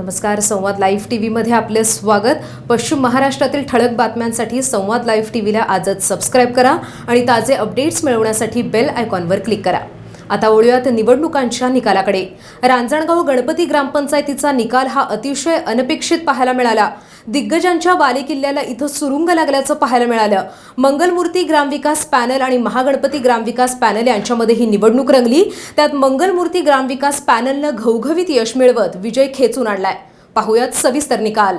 नमस्कार संवाद live T व्हीमध्ये आपले स्वागत. पश्चिम महाराष्ट्रातील ठळक बातम्यांसाठी संवाद लाईव्ह टी व्हीला आजच सबस्क्राईब करा आणि ताजे अपडेट्स मिळवण्यासाठी बेल आयकॉनवर क्लिक करा. आता वळूयात निवडणुकांच्या निकालाकडे. रांजणगाव गणपती ग्रामपंचायतीचा निकाल हा अतिशय अनपेक्षित पाहायला मिळाला. दिग्गजांच्या बालेकिल्ल्याला इथं सुरुंग लागल्याचं पाहायला मिळालं. मंगलमूर्ती ग्रामविकास पॅनल आणि महागणपती ग्रामविकास पॅनल यांच्यामध्ये ही निवडणूक रंगली. त्यात मंगलमूर्ती ग्रामविकास पॅनलनं घवघवीत यश मिळवत विजय खेचून आणलाय. पाहुयात सविस्तर निकाल.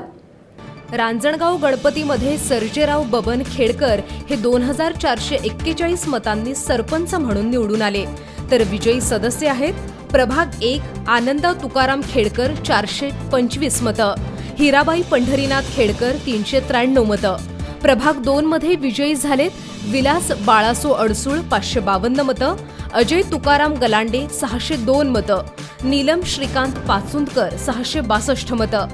रांजणगाव गणपतीमध्ये सर्जेराव बबन खेडकर हे दोन हजार चारशे एक्केचाळीस मतांनी सरपंच म्हणून निवडून आले. तर विजयी सदस्य आहेत प्रभाग एक आनंदा तुकाराम खेडकर चारशे पंचवीस मतं. हिराबाई पंढरीनाथ खेडकर तीनशे त्र्याण्णव मतं. प्रभाग दोन मध्ये विजयी झालेत विलास बाळासो अडसूळ पाचशे बावन्न मतं. अजय तुकाराम गलांडे सहाशे दोन मतं. नीलम श्रीकांत पाचुंदकर सहाशे बासष्ट मतं.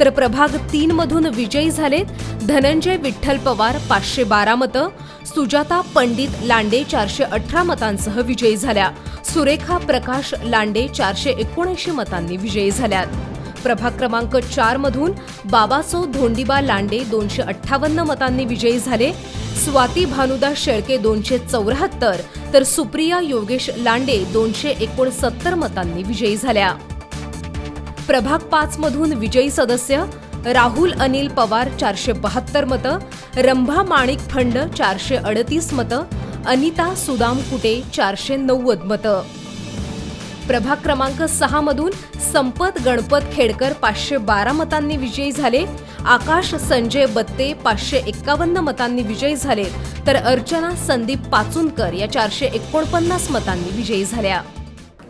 तर प्रभाग तीन मधून विजयी झालेत धनंजय विठ्ठल पवार पाचशे बारा मतं सुजाता पंडित लांडे चारशे अठरा मतांसह विजयी झाल्या. सुरेखा प्रकाश लांडे चारशे एकोणऐंशी मतांनी विजयी झाल्यात. प्रभाग क्रमांक चार मधून बाबासो धोंडीबा लांडे दोनशे अठ्ठावन्न मतांनी विजयी झाले. स्वाती भानुदास शेळके दोनशे चौऱ्याहत्तर तर सुप्रिया योगेश लांडे दोनशे एकोणसत्तर मतांनी विजयी झाल्या. प्रभाग पाच मधून विजयी सदस्य राहुल अनिल पवार चारशे बहात्तर मतं रंभा माणिक फंड चारशे अडतीस मतं अनिता सुदाम कुटे चारशे नव्वद मतं. प्रभाग क्रमांक सहा मधून संपत गणपत खेडकर पाचशे बारा मतांनी विजयी झाले आकाश संजय बत्ते पाचशे एक्कावन्न मतांनी विजयी झाले तर अर्चना संदीप पाचुनकर या चारशे एकोणपन्नास मतांनी विजयी झाल्या.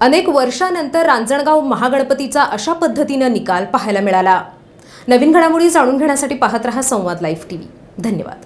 अनेक वर्षानंतर रांजणगाव महागणपतीचा अशा पद्धतीनं निकाल पाहायला मिळाला. नवीन घडामोडी जाणून घेण्यासाठी पाहत रहा संवाद लाईव्ह टीव्ही. धन्यवाद.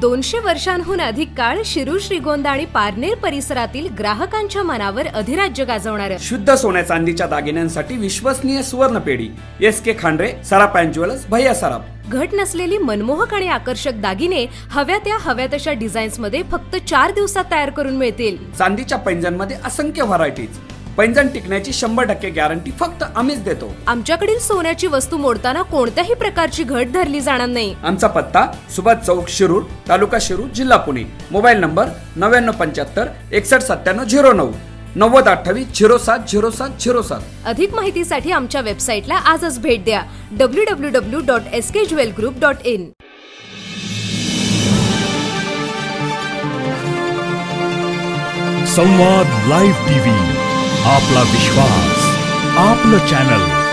दोनशे वर्षांहून अधिक काळ शिरूर श्रीगोंदा आणि पारनेर परिसरातील ग्राहकांच्या मनावर अधिराज्य गाजवणारं. शुद्ध सोन्या चांदीच्या दागिन्यांसाठी विश्वसनीय सुवर्ण पेढी एस के खांडरे सराफ अँड ज्वेलर्स भैया सराफ. घट नसलेली मनमोहक आणि आकर्षक दागिने हव्या त्या हव्या तशा डिझाईन्समध्ये फक्त चार दिवसात तयार करून मिळतील. चांदीच्या पैंजणमध्ये असंख्य व्हरायटीज. पैंजण टिकण्याची शंभर टक्के गॅरंटी फक्त आम्हीच देतो. आमच्याकडील सोन्याची वस्तू मोडताना कोणत्याही प्रकारची घट धरली जाणार नाही. आमचा पत्ता सुभाष चौक शिरूर तालुका शिरूर जिल्हा पुणे. मोबाईल नंबर नव्याण्णव पंच्याहत्तर एकसष्ट सत्त्याण्णव झिरो नऊ. नव्वद अठ्ठावीस झिरो सात झिरो सात झिरो सात. अधिक माहितीसाठी आमच्या वेबसाईटला आजच भेट द्या. W W W dot S K jewel group dot in संवाद लाईव्ह टीव्ही आपला विश्वास आपलं चॅनल.